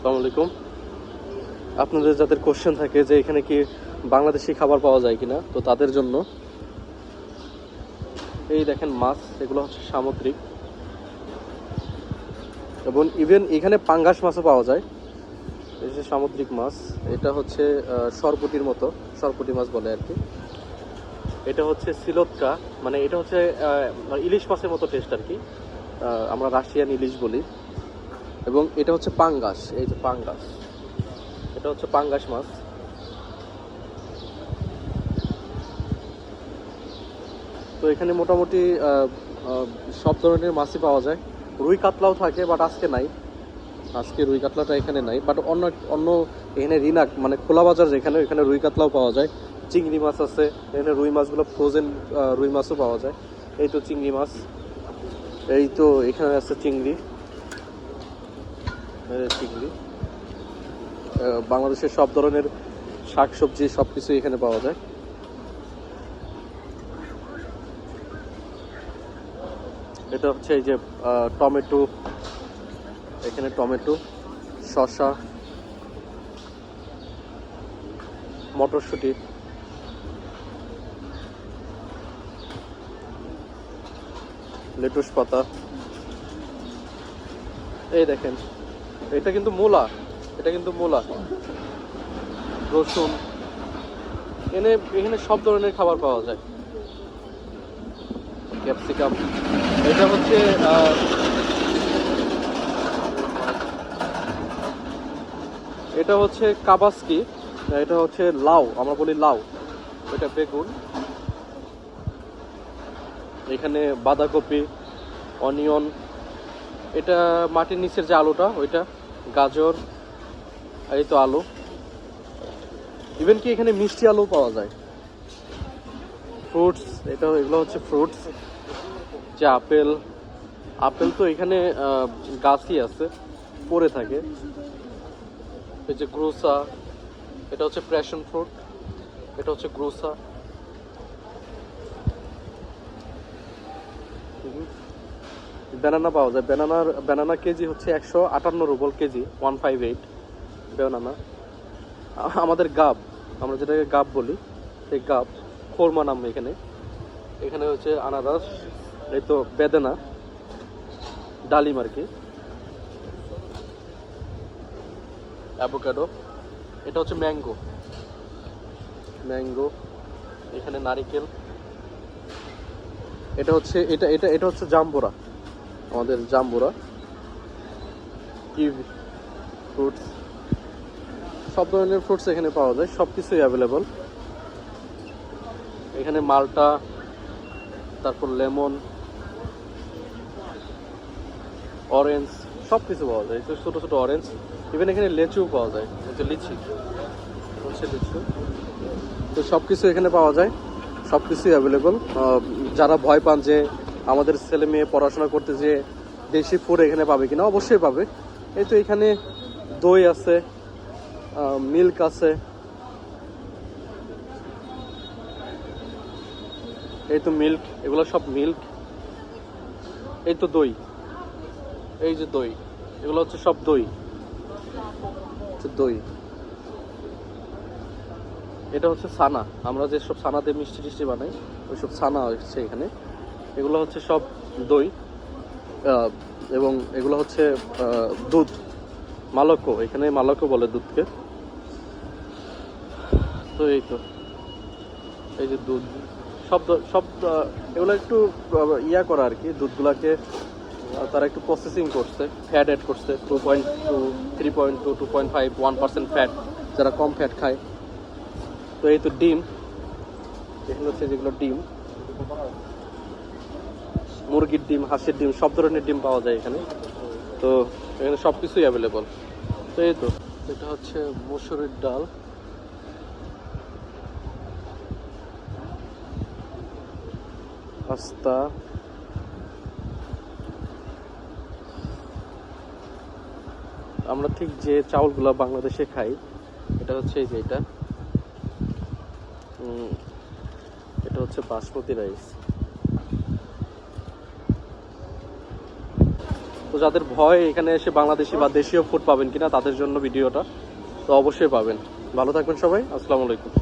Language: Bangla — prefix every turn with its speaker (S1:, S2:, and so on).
S1: আসসালামু আলাইকুম। আপনাদের যাদের কোশ্চেন থাকে যে এখানে কি বাংলাদেশি খাবার পাওয়া যায় কিনা, তো তাদের জন্য এই দেখেন মাছ, এগুলো হচ্ছে সামুদ্রিক। এবং ইভেন এখানে পাঙ্গাস মাছও পাওয়া যায়। এই যে সামুদ্রিক মাছ, এটা হচ্ছে সরপুটির মতো, সরপুটি মাছ বলে আর কি। এটা হচ্ছে সিলতকা মানে এটা হচ্ছে ইলিশ মাছের মতো টেস্ট আর কি। আমরা রাশিয়ান ইলিশ বলি। এবং এটা হচ্ছে পাঙ্গাস, এই যে পাঙ্গাস। এটা হচ্ছে পাঙ্গাস মাছ। তো এখানে মোটামুটি সব ধরনের মাছই পাওয়া যায়। রুই কাতলাও থাকে বাট আজকে নাই। আজকে রুই কাতলাটা এখানে নাই বাট অন্য অন্য এখানে রিনাক মানে খোলা বাজার যেখানে এখানে রুই কাতলাও পাওয়া যায়। চিংড়ি মাছ আছে, এখানে রুই মাছগুলো ফ্রোজেন রুই মাছও পাওয়া যায়। এই তো চিংড়ি মাছ। এই তো এখানে আছে চিংড়ি। চিংড়ি। বাংলাদেশের সব ধরনের শাক সবজি সব কিছু এখানে পাওয়া যায়। এটা হচ্ছে এই যে টমেটো। এখানে টমেটো, শসা, মটরশুঁটি। লেটুস পাতা। এই দেখেন এটা কিন্তু মূলা, এটা কিন্তু মূলা। রসুন, এনে এখানে সব ধরনের খাবার পাওয়া যায়। ক্যাপসিকাম, এটা হচ্ছে এটা হচ্ছে কাবাস্কি, এটা হচ্ছে লাউ, আমরা বলি লাউ, এটা বেগুন। এখানে বাঁধাকপি, অনিয়ন, এটা মাটির নিচের যে আলুটা, ওইটা। গাজর, এই তো আলু। ইভেন কি এখানে মিষ্টি আলু পাওয়া যায়। ফ্রুটস এটা এগুলো হচ্ছে ফ্রুটস যে আপেল আপেল তো এখানে গাছই আছে, পড়ে থাকে। এই যে গ্রোসা, এটা হচ্ছে প্যাশন ফ্রুট এটা হচ্ছে গ্রোসা। ব্যানানা পাওয়া যায়। ব্যানানার ব্যানানা কেজি হচ্ছে একশো আটান্ন ruble KG one five eight banana আমাদের গাব, আমরা যেটাকে গাব বলি, সেই গাব, খোরমা নাম এখানে। এখানে হচ্ছে আনারস, এই তো বেদানা, ডালিম আর কি। অ্যাভোকাডো এটা হচ্ছে ম্যাঙ্গো ম্যাঙ্গো এখানে নারিকেল। এটা হচ্ছে, এটা এটা এটা হচ্ছে জাম্বুরা। আমাদের জাম্বুরা। কিউই ফ্রুটস সব ধরনের ফ্রুটস এখানে পাওয়া যায় সব কিছুই অ্যাভেলেবল এখানে মালটা, তারপর লেমন অরেঞ্জ সব কিছু পাওয়া যায়। যে ছোটো ছোটো অরেঞ্জ ইভেন এখানে লেচুও পাওয়া যায়। যে লিচি। হচ্ছে লিচু। তো সব কিছু এখানে পাওয়া যায়। সব কিছুই অ্যাভেলেবল যারা ভয় পান যে আমাদের ছেলে মেয়ে পড়াশোনা করতে যে দেশি ফুড এখানে পাবে কিনা? অবশ্যই পাবে। এই তো এখানে দই আছে মিল্ক আছে। এই তো মিল্ক এগুলো সব মিল্ক এই তো দই। এই যে দই, এগুলো হচ্ছে সব দই। দই। এটা হচ্ছে সানা আমরা যে সব সানা মিষ্টি টিষ্টি বানাই, ওই সব সানা হচ্ছে এখানে। এগুলো হচ্ছে সব দই এবং এগুলো হচ্ছে দুধ, মালকো, এখানে মালকো বলে দুধকে। তো এই তো, এই যে দুধ, সব সব এগুলো একটু ইয়া করা আর কি, দুধগুলাকে তারা একটু প্রসেসিং করছে ফ্যাট অ্যাড করছে two point two three point two two point five one percent fat যারা কম ফ্যাট খায়। তো এই তো ডিম, এখানে হচ্ছে যেগুলো ডিম। মুরগির ডিম, হাঁসের ডিম, সব ধরনের ডিম পাওয়া যায় এখানে। তো এখানে সব কিছুই অ্যাভেলেবল তো এই তো, এটা হচ্ছে মসুরির ডাল। পাস্তা। আমরা ঠিক যে চাউলগুলো বাংলাদেশে খাই, এটা হচ্ছে এই যে এটা। এটা হচ্ছে বাসমতি রাইস। তো যাদের ভয় এখানে এসে বাংলাদেশি বা দেশীয় ফুড পাবেন কিনা তাদের জন্য ভিডিওটা, তো অবশ্যই পাবেন। ভালো থাকবেন সবাই, আসসালামু আলাইকুম।